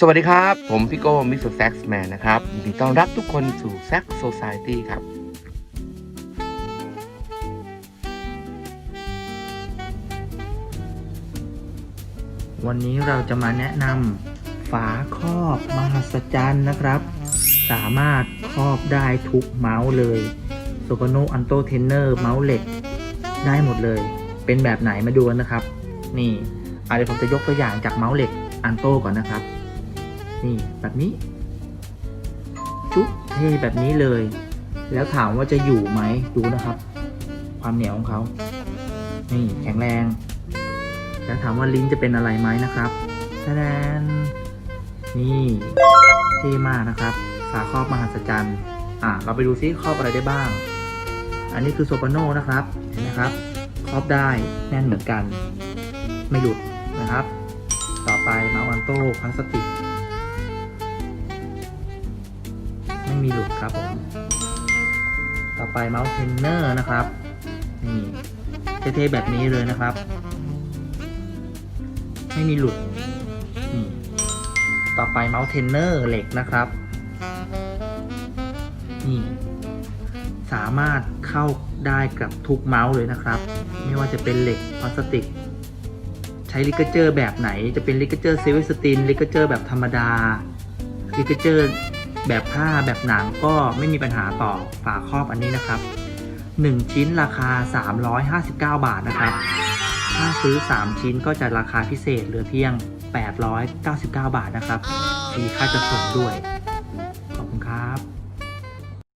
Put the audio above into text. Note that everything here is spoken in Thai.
สวัสดีครับ ผมพี่โก้มิสเตอร์แซกแมนนะครับยินดีต้อนรับทุกคนสู่แซกโซซายตี้ครับ วันนี้เราจะมาแนะนำฝาครอบมหัศจรรย์นะครับ สามารถครอบได้ทุกเมาส์เลย s o c o n o a n t o Tenor เมาส์เหล็ก ได้หมดเลย เป็นแบบไหนมาดูกันนะครับ นี่อะเดี๋ยวผมจะยกตัวอย่างจากเมาส์เหล็กอันโตก่อนนะครับ นี่แบบนี้ ชุบเทแบบนี้เลย แล้วถามว่าจะอยู่ไหมดูนะครับ ความเหนียวของเขา นี่แข็งแรง แล้วถามว่าลิ้นจะเป็นอะไรไหมนะครับแสดงนี่เท่มากนะครับ ฝาครอบมหัศจรรย์อะเราไปดูซิครอบอะไรได้บ้าง อันนี้คือโซปาโนนะครับเห็นไหมครับ ครอบได้แน่นเหมือนกัน ไม่หลุดนะครับ ต่อไปมาวันโต้พลาสติก ม่มีหลุดครับผมต่อไปเมาส์เทนเนอร์นะครับนี่เท่ๆแบบนี้เลยนะครับ ไม่มีหลุดนี่ต่อไปเมาส์เทนเนอร์เหล็กนะครับนี่สามารถเข้าได้กับทุกเมาส์เลยนะครับ ไม่ว่าจะเป็นเหล็กพลาสติก ใช้ลิกเจอร์แบบไหนจะเป็นลิกเจอร์เซเวสตินลิกเจอร์แบบธรรมดาลิกเจอร์ แบบผ้าแบบหนังก็ไม่มีปัญหาต่อฝาครอบอันนี้นะครับ 1 ชิ้นราคา 359 บาทนะครับ ถ้าซื้อ 3 ชิ้นก็จะราคาพิเศษเหลือเพียง 899 บาทนะครับมีค่าจัดส่งด้วย